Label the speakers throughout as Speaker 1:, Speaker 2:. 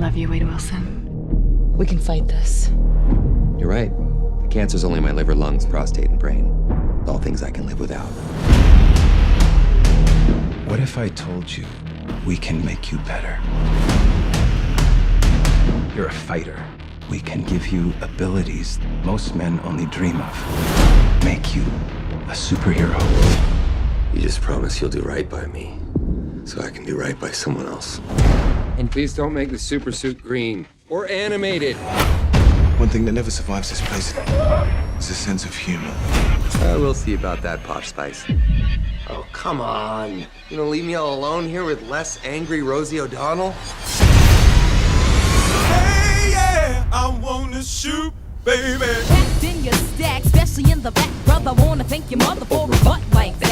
Speaker 1: love you, Wade Wilson.
Speaker 2: We can fight this.
Speaker 3: You're right. The cancer's only my liver, lungs, prostate, and brain. All things I can live without.
Speaker 4: What if I told you we can make you better? You're a fighter. We can give you abilities most men only dream of. Make you a superhero.
Speaker 3: You just promise you'll do right by me, so I can do right by someone else.
Speaker 5: And please don't make the super suit green or animated.
Speaker 6: One thing that never survives this place is a sense of humor.
Speaker 3: Uh, we'll see about that, Posh Spice.
Speaker 7: Oh, come on. You gonna leave me all alone here with less angry Rosie O'Donnell?
Speaker 8: Hey, yeah, I wanna shoot, baby.
Speaker 9: Packed in your stack, especially in the back, brother. Wanna thank your mother for a butt like that.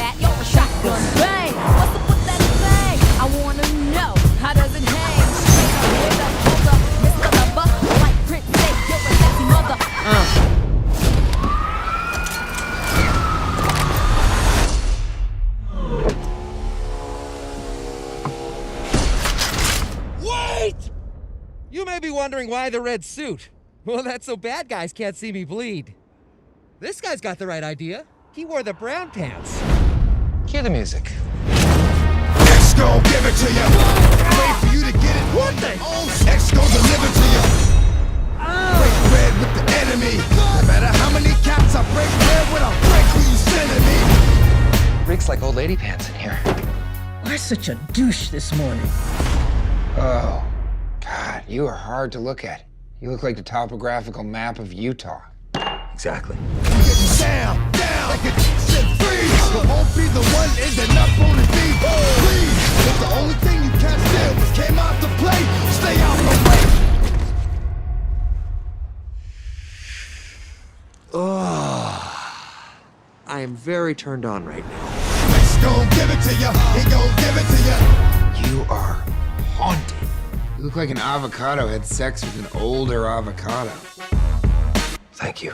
Speaker 9: Wait!
Speaker 5: You may be wondering why the red suit. Well, that's so bad guys can't see me bleed. This guy's got the right idea. He wore the brown pants.
Speaker 7: Hear the music.
Speaker 8: X gon' give it to you. Wait for you to get it. What the? X gon' deliver to you. Break bread with the enemy. No matter how many caps I break bread with, I'll break who you sending me.
Speaker 7: Reeks like old lady pants in here.
Speaker 10: Why such a douche this morning?
Speaker 7: Oh, God, you are hard to look at. You look like the topographical map of Utah.
Speaker 3: Exactly.
Speaker 8: Getting down, down like a said freeze. But won't be the one
Speaker 7: like an avocado had sex with an older avocado. Thank you.